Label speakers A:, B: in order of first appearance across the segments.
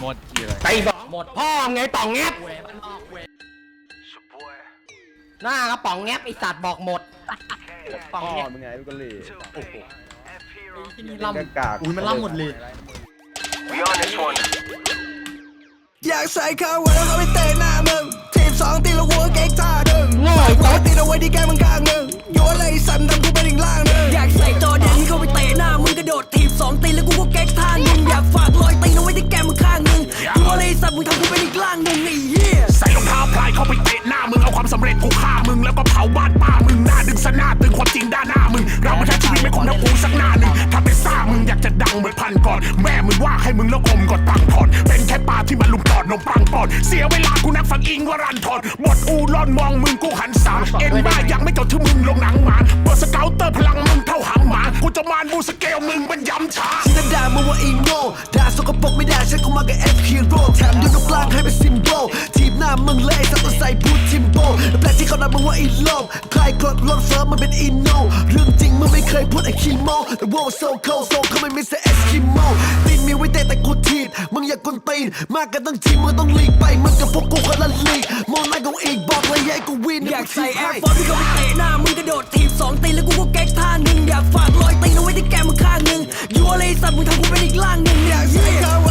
A: หมดกี่อะไร
B: ไปบอกหมดพ่อไงป่องแงบหน้ากระป๋องแงบไอสัตว์บอกหมดป่อง
C: พ่อ
B: แงบ
C: มึงไงลูกกะหรี่โอ้โห
B: ที่นี่
C: กา
B: ล่ำ
C: กาก
B: อุ้ยมันล่ำหมดเลย
D: อยากใส่ข้าวไว้แล้วเขาไปเตะหน้ามึงทีมสอง ใส่รองเท้า
E: พลายเข้าไปเตะหน้ามึงเอาความสำเร็จกูฆ่ามึงแล้วก็เผาบ้านป้ามึงหน้าดึงสนาตึงความจริงด้านหน้ามึง เรามาใช้ชีวิตไม่คุ้มเท่ากูสักหน้าหนึ่งถ้าไปสร้างมึงอยากจะดังเหมือนพันก่อน แม่มึงว่าให้มึงแล้วอมก็ตังค์ผ่อนเป็นแค่ปลาที่มันลุมตอดนมปังปอดเสียเวลากูนักฟังอิงวรันทอนบทอูร่อนมองมึงกูหันสามเอ็นบ้ายังไม่จบที่มึงลงหนังหมาเด่า
D: ฉันกูมากับ F Hero แถมยังยกล่างให้เป็นซิมโบลทีมหน้ามึงเละสัตว์ตัวใส่บูททิมโบและแปลกที่เขาด่ามึงว่าอีโลมใครกดรถเฟิร์มมันเป็นอีโนเรื่องจริงมึงไม่เคยพูดไอ้คีโมแต่ว่าโซโคโซเขาไม่มิสเตอร์เอสคิโมตีนมีไว้เตะแต่กูทีดมึงอย่ากกวนตีนมากกันทั้งทีมมึงต้องลีกไปมึงกับพวกกูคนละลีกมองหน้ากูอีกบอกเลยให้กูวินอยากใส่แอร์ฟอร์ที่เขาไปเตะหน้ามึงกระโดดทีมสองตีนแล้วกูก็เก๊กท่าหนึ่งอยากฝากรอยตีนเอาไว้ที่แก้มมึงข้างหนึ่งยัวเลยสัตว์มึงทำกูเป็นอีกล่างหนึ่งอยากใส่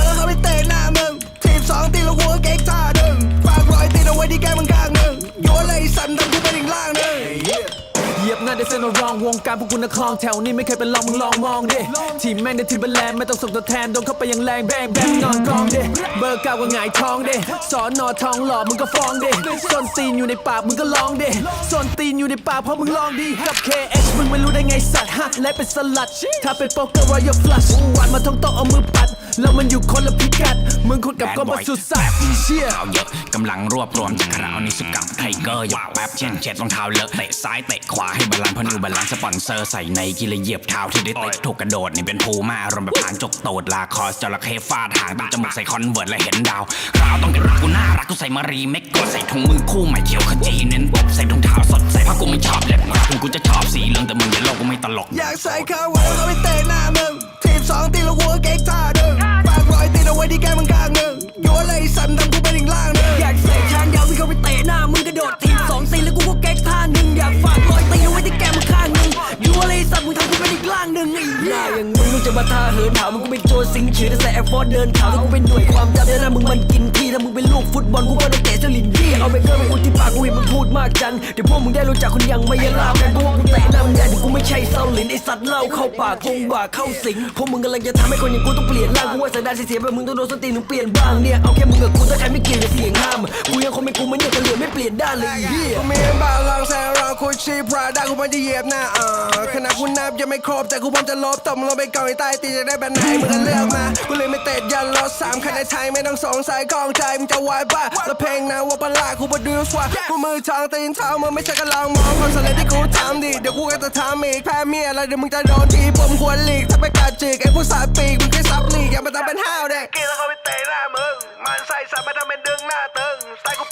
D: ยีย
F: บหน้าได้เส้นรองวงการพวกคุณนักคลองแถวนี้ไม่เคยเป็นรองมึงลองมองดิทีมแม่งได้ทีมเป็นแลนไม่ต้องส่งตัวแทนโดนเข้าไปอย่างแรงแบงแบงนอนกองดิเบอร์เก้าก็หงายทองดิสอนนอทองหล่อมึงก็ฟ้องดิส้นตีนอยู่ในปากมึงก็ลองดิส้นตีนอยู่ในปากเพราะมึงลองดิกับ KH มึงไม่รู้ได้ไงสัตว์ฮะและเป็นสลัด ถ้าเป็นโป๊กเกอร์รอยัลฟลัชวันมาทงโต๊ะเอามือปัด แล้วมันอยู่คนละพิกัด มึงคนกับก็มาสุดสัตว์เชี่ย
E: ข่าวเยอะกำลังรวบรวมจากคราวนิสุกับไทเกอร์อย่าแป๊บเช่นเช็ดรองเท้าเลอะเตะซ้ายเตะขวาให้บาลานซ์เพราะนิวบาลานซ์สปอนเซอร์ใส่ในกีฬาเหยียบเท้าที่ได้เตะถูกกระโดด นี่เป็นภูมารวมแบบผ่านจกโตดลาคอสจระเข้ฟาดหางตั้งจมูกใส่คอนเวิร์ตและเห็นดาวคราวต้องเก็นรักกูน่ารักกูใส่มารีเมกกดใส่ถุงมือคู่ใหม่เขียวขจีเน้นตบใส่ถุงเท้าสดใส่ผ้ากูไม่ชอบเล็บถึงกูจะชอบสีเหลืองแต่มึงอย่าโลกกูไม่ตลก
D: อยากใส่คาวไว้แล้วเขาไปเตะหน้า มึ เหินถามมึงกูเป็นโจรสิงชื่อแต่ใส่แอร์ฟอร์ดเดินขาวถ้ากูเป็นหน่วยความจำเนี่ยนะมึงมันกินที่ถ้ามึงเป็นลูกฟุตบอลกูก็ได้เตะเจ้าลินดี้เอาไปเกอร์ไปอุดที่ปากกูเห็นมึงพูดมากจังเดี๋ยวพวกมึงได้รู้จักคนยังไม่ยลามกันกูว่ากูเตะหน้ามึงแน่แต่กูไม่ใช่เซาลินไอสัตว์เล่าเข้าปากคงบ่าเข้าสิงพวกมึงกำลังจะทำให้คนอย่างกูต้องเปลี่ยนร่างกูว่าสันดานเสียๆแบบมึงต้องโดนสนตีนมึงเปลี่ยนบ้างเนี่ยเอาแค่มึงกับกูถ้าใครไม่เกี่ยวจะเสียงห้ามกูยังคงเป็นกูเหมันอยากจะเหลือไม่เปลี่ยนด้านเลยเฮียกูมีบ้านลองแซงรอคุชีพราดากูมันจะเหยียบหน้าอ่าขณะกูนับยังไม่ครบแต่กูพร้อมจะลบตบลงไปก่อนไอ้ใต้ตีจะได้แบบไหนมึงก็เลือกมา กูเลยไม่เตดยันรถสามคันในไทยไม่ต้องสงสัยกองใจมึงจะไหวป่ะแล้วเพลงนะว่าประหลาดกูประดิวสว่ากูมือช้างตีนเท้ามึงไม่ใช่กำลังมองความสำเร็จที่กูทำดิเดี๋ยวกูก็จะทำอีกแพ้เมียอะไรเดี๋ยวมึงจะโดนทีผมควรหลีกถ้าไปกัดจิกไอ้ผู้สายปีกมึงแค่ซับหลีกอย่ามาทำเป็นห้าวเด็
G: กกินแล้วก็ไปเตะหน้ามึงมันใส่สับมาทำเป็นดึงหน้าตึงสไตล์กู